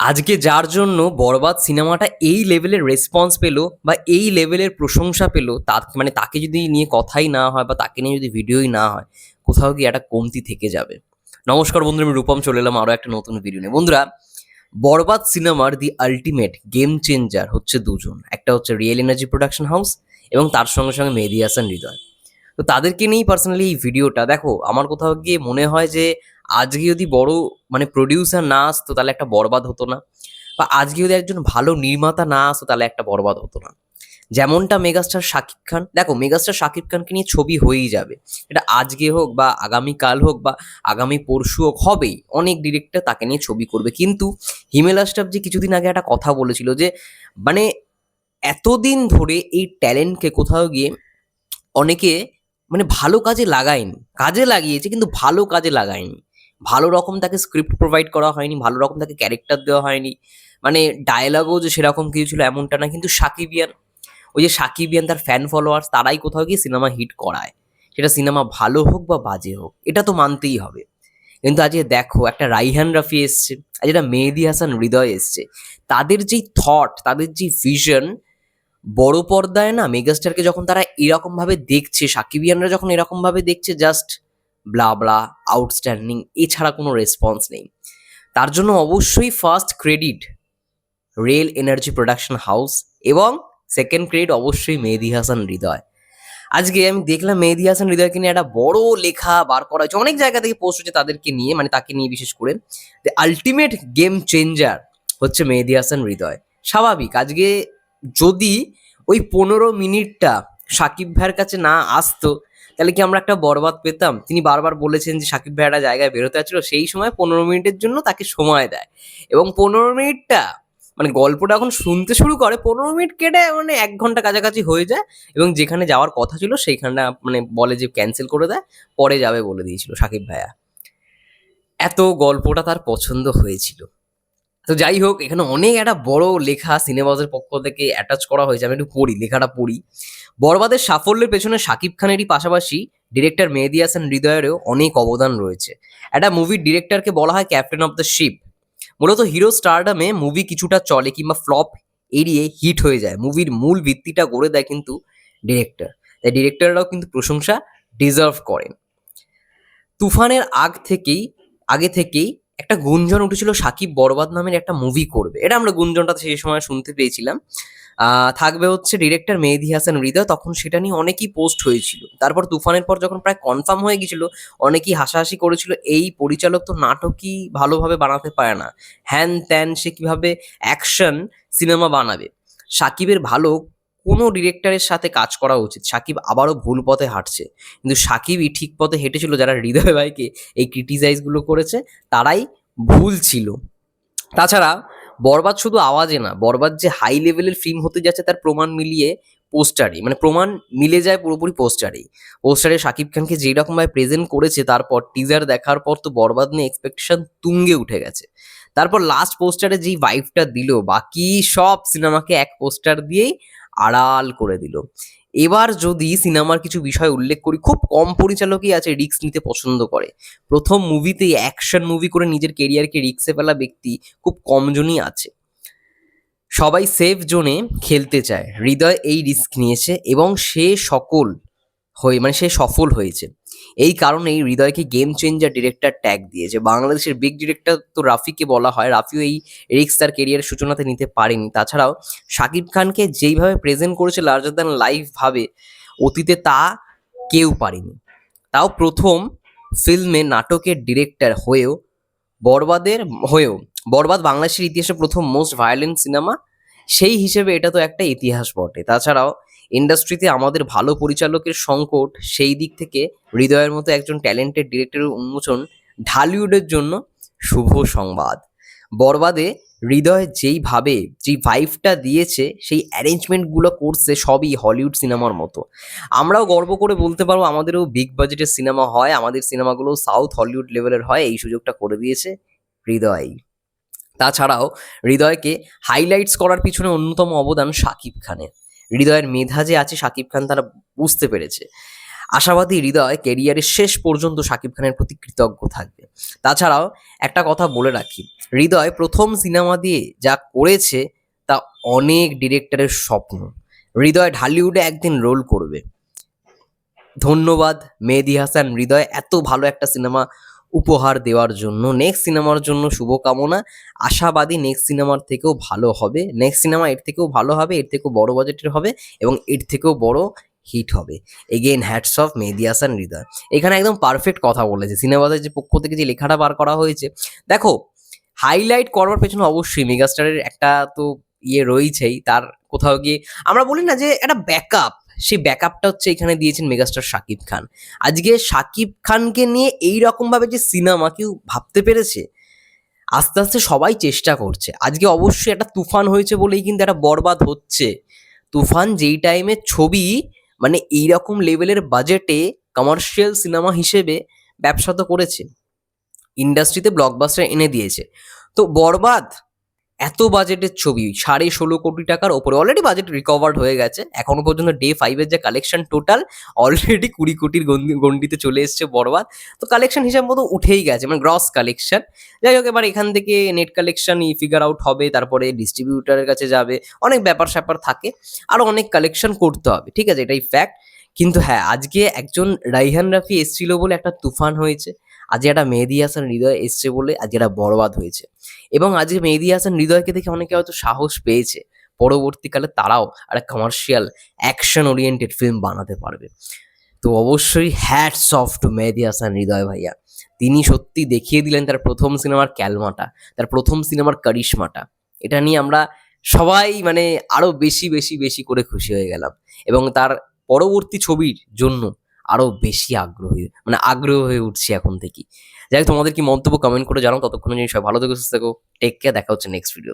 আজকে যার জন্য বরবাদ সিনেমাটা এই লেভেলের রেসপন্স পেল বা এই লেভেলের প্রশংসা পেল তা মানে তাকে যদি নিয়ে কথাই না হয় বা তাকে নিয়ে যদি ভিডিওই না হয়, কোথাও গিয়ে একটা কমতি থেকে যাবে। নমস্কার বন্ধুরা, আমি রূপম, চলে এলাম আরও একটা নতুন ভিডিও নিয়ে। বন্ধুরা, বরবাদ সিনেমার দি আলটিমেট গেম চেঞ্জার হচ্ছে দুজন। একটা হচ্ছে রিয়েল এনার্জি প্রোডাকশন হাউস এবং তার সঙ্গে সঙ্গে মেহেদি হাসান হৃদয় তো তাদেরকে নিয়েই পার্সোনালি এই ভিডিওটা দেখো, আমার কোথাও গিয়ে মনে হয় যে আজকে যদি বড় মানে প্রডিউসার না আসতো, তাহলে একটা বরবাদ হতো না। বা আজকে যদি একজন ভালো নির্মাতা না আসতো, তাহলে একটা বরবাদ হতো না। যেমনটা মেগাস্টার শাকিব খান, দেখো মেগাস্টার শাকিব খানকে নিয়ে ছবি হয়েই যাবে। এটা আজকে হোক বা আগামীকাল হোক বা আগামী পরশু হোক, হবেই। অনেক ডিরেক্টর তাকে নিয়ে ছবি করবে। কিন্তু হিমেল আশরাফ যে কিছুদিন আগে একটা কথা বলেছিল যে মানে এতদিন ধরে এই ট্যালেন্টকে কোথাও গিয়ে অনেকে মানে ভালো কাজে লাগায়নি। কাজে লাগিয়েছে, কিন্তু ভালো কাজে লাগায়নি। ভালো রকম তাকে স্ক্রিপ্ট প্রোভাইড করা হয়নি, ভালো রকম তাকে ক্যারেক্টার দেওয়া হয়নি। মানে ডায়লগও যে সেরকম কিছু ছিল এমনটা না, কিন্তু সাকিবিয়ান, ওই যে সাকিবিয়ান তার ফ্যান ফলোয়ার্স তারাই কোথাও গিয়ে সিনেমা হিট করায়। সেটা সিনেমা ভালো হোক বা বাজে হোক, এটা তো মানতেই হবে। কিন্তু আজকে দেখো, একটা রাইহান রাফি এসছে আজ একটা মেহেদি হাসান হৃদয় এসছে, তাদের যেই থট তাদের যে ভিশন বড় পর্দায় না মেগাস্টারকে যখন তারা এরকমভাবে দেখছে, সাকিবিয়ানরা যখন এরকমভাবে দেখছে জাস্ট ব্লা ব্লা আউটস্ট্যান্ডিং এছাড়া কোনো রেসপন্স নেই। তার জন্য অবশ্যই first credit real energy production house এবং সেকেন্ড ক্রেডিট অবশ্যই মেহেদি হাসান হৃদয়। আজকে আমি দেখলাম মেহেদি হাসান হৃদয়কে নিয়ে একটা বড় লেখা বার করা হয়েছে। অনেক জায়গা থেকে পোস্ট হচ্ছে তাদেরকে নিয়ে মানে তাকে নিয়ে বিশেষ করে। দ্য আলটিমেট গেম চেঞ্জার হচ্ছে মেহেদি হাসান হৃদয়। স্বাভাবিক, আজকে যদি ওই পনেরো মিনিটটা সাকিব ভাইয়ের কাছে না আসতো তাহলে কি আমরা একটা বরবাদ পেতাম? তিনি বারবার বলেছেন যে সাকিব ভাই জায়গায় বেরোতে আছিল সেই সময় পনেরো মিনিটের জন্য তাকে সময় দেয়। এবং পনেরো মিনিটটা মানে গল্পটা এখন শুনতে শুরু করে, পনেরো মিনিট কেটে মানে এক ঘণ্টা কাছাকাছি হয়ে যায় এবং যেখানে যাওয়ার কথা ছিল সেইখানটা মানে বলে যে ক্যান্সেল করে দেয়, পরে যাবে বলে দিয়েছিল সাকিব ভাইয়া। এত গল্পটা তার পছন্দ হয়েছিল। তো যাই হোক, এখানে অনেক একটা বড় লেখা সিনেমাজের পক্ষ থেকে অ্যাটাচ করা হয়েছে। আমি একটু পড়ি, লেখাটা পড়ি। বরবাদের সাফল্যের পেছনে শাকিব খানেরই পাশাপাশি ডিরেক্টর মেহেদি হাসান হৃদয়েরও অনেক অবদান রয়েছে। একটা মুভির ডিরেক্টরকে বলা হয় ক্যাপ্টেন অফ দ্য শিপ মূলত হিরো স্টারডামে মুভি কিছুটা চলে কিংবা ফ্লপ এড়িয়ে হিট হয়ে যায়। মুভির মূল ভিত্তিটা গড়ে দেয় কিন্তু ডিরেক্টর তাই ডিরেক্টররাও কিন্তু প্রশংসা ডিজার্ভ করেন। তুফানের আগ থেকেই, আগে থেকেই একটা গুঞ্জন উঠেছিল সাকিব বরবাদ নামের একটা মুভি করবে। এটা আমরা গুঞ্জনটা সেই সময় শুনতে পেয়েছিলাম। থাকবে হচ্ছে ডিরেক্টর মেহেদি হাসান হৃদয়, তখন সেটা নিয়ে অনেকেই পোস্ট হয়েছিল। তারপর তুফানের পর যখন প্রায় কনফার্ম হয়ে গেছিল, অনেকেই হাসাহাসি করেছিল, এই পরিচালক তো নাটকই ভালোভাবে বানাতে পারে না। হ্যান ত্যান সে কীভাবে অ্যাকশন সিনেমা বানাবে? সাকিবের ভালো কোনো ডিরেক্টরের সাথে কাজ করা উচিত। সাকিব আবারও ভুল পথে হাঁটছে। কিন্তু সাকিবই ঠিক পথে হেঁটেছিল, যারা হৃদয় ভাইকে এই ক্রিটিসাইজগুলো করেছে, তারাই ভুল ছিল। তাছাড়া বরবাদ শুধু আওয়াজে না, বরবাদ যে হাই লেভেলের ফিল্ম হতে যাচ্ছে, তার প্রমাণ মিলিয়ে পোস্টারে মানে প্রমাণ মিলে যায় পুরোপুরি পোস্টারেই পোস্টারে শাকিব খানকে যেই রকমভাবে প্রেজেন্ট করেছে, তারপর টিজার দেখার পর তো বরবাদ নিয়ে এক্সপেকটেশন তুঙ্গে উঠে গেছে। তারপর লাস্ট পোস্টারে যেই ভাইবটা দিল, বাকি সব সিনেমাকে এক পোস্টার দিয়েই আড়াল করে দিল। এবার যদি সিনেমার কিছু বিষয় উল্লেখ করি, খুব কম পরিচালকই আছে রিক্স নিতে পছন্দ করে। প্রথম মুভিতে অ্যাকশন মুভি করে নিজের কেরিয়ারকে রিক্সে ফেলা ব্যক্তি খুব কমজনই আছে। সবাই সেফ জোনে খেলতে চায়। হৃদয় এই রিস্ক নিয়েছে এবং সে সকল হয়ে মানে সে সফল হয়েছে। এই কারণেই হৃদয়কে গেম চেঞ্জার ডিরেক্টর ট্যাগ দিয়েছে। বাংলাদেশের বিগ ডিরেক্টর তো রাফিকে বলা হয়। রাফিও এই রিক্স তার কেরিয়ারের সূচনাতে নিতে পারেনি। তাছাড়াও শাকিব খানকে যেইভাবে প্রেজেন্ট করেছে লার্জার দ্যান লাইফ ভাবে, অতীতে তা কেউ পারেনি। তাও প্রথম ফিল্মে নাটকের ডিরেক্টর হয়েও, বরবাদের হয়েও, বরবাদ বাংলাদেশের ইতিহাসে প্রথম মোস্ট ভায়োলেন্ট সিনেমা সেই হিসেবে এটা তো একটা ইতিহাস বটে। তাছাড়াও ইন্ডাস্ট্রিতে আমাদের ভালো পরিচালকের সংকট সেই দিক থেকে হৃদয়ের মতো একজন ট্যালেন্টেড ডিরেক্টরের উন্মোচন ঢালিউডের জন্য শুভ সংবাদ। বরবাদে হৃদয় যেইভাবে যেই ভাইভটা দিয়েছে, সেই অ্যারেঞ্জমেন্টগুলো করছে সবই হলিউড সিনেমার মতো। আমরাও গর্ব করে বলতে পারব আমাদেরও বিগ বাজেটের সিনেমা হয়, আমাদের সিনেমাগুলো সাউথ হলিউড লেভেলের হয়, এই সুযোগটা করে দিয়েছে হৃদয়। তাছাড়াও হৃদয়কে হাইলাইটস করার পিছনে অন্যতম অবদান শাকিব খানের। হৃদয়ের মেধা যে আছে শাকিব খান তারা বুঝতে পেরেছে। আশাবাদী হৃদয় কেরিয়ারের শেষ পর্যন্ত শাকিব খানের প্রতি কৃতজ্ঞ থাকবে। তাছাড়াও একটা কথা বলে রাখি, হৃদয় প্রথম সিনেমা দিয়ে যা করেছে তা অনেক ডিরেক্টরের স্বপ্ন। হৃদয় ঢালিউডে একদিন রোল করবে। ধন্যবাদ মেহেদি হাসান, হৃদয় এত ভালো একটা সিনেমা উপহার দেওয়ার জন্য। নেক্সট সিনেমার জন্য শুভকামনা। আশাবাদী নেক্সট সিনেমার থেকেও ভালো হবে। নেক্সট সিনেমা এর থেকেও ভালো হবে, এর থেকেও বড় বাজেটের হবে এবং এর থেকেও বড় হিট হবে। Again hats off Mehedi Hasan Hridoy এখানে একদম পারফেক্ট কথা বলেছে। সিনেমাদের যে পক্ষ থেকে যে লেখাটা বার করা হয়েছে। দেখো হাইলাইট করবার পেছনে অবশ্যই মেগাস্টারের একটা তো ইয়ে রয়েছেই। তার কোথাও গিয়ে আমরা বলি না যে একটা ব্যাকআপ সেই ব্যাকআপটা হচ্ছে এখানে দিয়েছেন মেগাস্টার শাকিব খান। আজকে শাকিব খানকে নিয়ে এই রকম ভাবে যে সিনেমা কেউ ভাবতে পেরেছে, আস্তে আস্তে সবাই চেষ্টা করছে। আজকে অবশ্যই একটা তুফান হয়েছে বলেই কিন্তু একটা বরবাদ হচ্ছে। তুফান যেই টাইমে ছবি মানে এইরকম লেভেলের বাজেটে কমার্শিয়াল সিনেমা হিসেবে ব্যবসা তো করেছে। ইন্ডাস্ট্রিতে ব্লকবাস্টার এনে দিয়েছে। তো বরবাদ এত বাজেটের ছবি, সাড়ে ষোলো কোটি টাকার ওপরে অলরেডি বাজেট রিকভার্ড হয়ে গেছে। এখনও পর্যন্ত ডে ফাইভের যে কালেকশন টোটাল অলরেডি কুড়ি কোটির গন্ডিতে চলে এসছে বরবাদ। তো কালেকশন হিসাব মতো উঠেই গেছে মানে গ্রস কালেকশন যাই হোক, এবার এখান থেকে নেট কালেকশন ফিগার আউট হবে, তারপরে ডিস্ট্রিবিউটারের কাছে যাবে, অনেক ব্যাপার স্যাপার থাকে আরও অনেক কালেকশন করতে হবে, ঠিক আছে? এটাই ফ্যাক্ট কিন্তু হ্যাঁ আজকে একজন রাইহান রাফি এসছিল বলে একটা তুফান হয়েছে। আজকে একটা মেহেদি হাসান হৃদয় এসছে বলে আজকে একটা বরবাদ হয়েছে। এবং আজকে মেহেদি হাসান হৃদয়কে দেখে অনেকে হয়তো সাহস পেয়েছে। পরবর্তীকালে তারাও একটা কমার্শিয়াল অ্যাকশন ওরিয়েন্টেড ফিল্ম বানাতে পারবে। তো অবশ্যই hats off to Mehedi Hasan Hridoy ভাইয়া। তিনি সত্যি দেখিয়ে দিলেন তার প্রথম সিনেমার ক্যালমাটা, তার প্রথম সিনেমার কারিশমাটা। এটা নিয়ে আমরা সবাই মানে আরও বেশি বেশি বেশি করে খুশি হয়ে গেলাম। এবং তার পরবর্তী ছবির জন্য আরও বেশি আগ্রহী মানে আগ্রহ হয়ে উঠছি এখন থেকেই। যাই তোমাদের কি মন্তব্য কমেন্ট করে জানাও। ততক্ষণ জিনিস সবাই ভালো থেকে, সুস্থ থাকো। টেক কেয়ার দেখা হচ্ছে নেক্সট ভিডিও